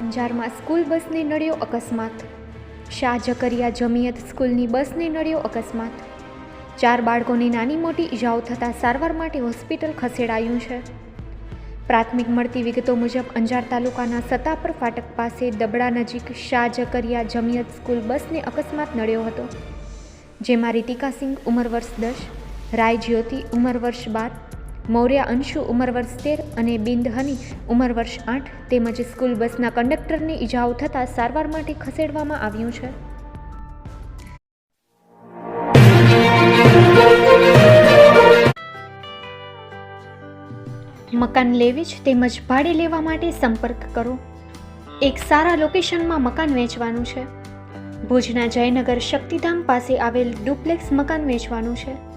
અંજારમાં સ્કૂલ બસને નડ્યો અકસ્માત. શાહ જકરિયા જમિયત સ્કૂલની બસને નડ્યો અકસ્માત. ચાર બાળકોને નાની મોટી ઈજાઓ થતાં સારવાર માટે હોસ્પિટલ ખસેડાયું છે. પ્રાથમિક મળતી વિગતો મુજબ અંજાર તાલુકાના સતાપર ફાટક પાસે દબડા નજીક શાહ જકરિયા જમિયત સ્કૂલ બસને અકસ્માત નડ્યો હતો. જેમાં રીતિકા સિંઘ ઉંમર વર્ષ દસ, રાય જ્યોતિ ઉંમર વર્ષ બાર મૌર્ય અંશુ ઉંમર વર્ષ તેર અને બિંદ હની ઉંમર વર્ષ આઠ તેમજ સ્કૂલ બસના કંડક્ટરને ઈજાઓ થતાં સારવાર માટે ખસેડવામાં આવ્યું છે. મકાન લેવી જ તેમજ ભાડે લેવા માટે સંપર્ક કરો. એક સારા લોકેશનમાં મકાન વેચવાનું છે. ભુજના જયનગર શક્તિધામ પાસે આવેલ ડુપ્લેક્સ મકાન વેચવાનું છે.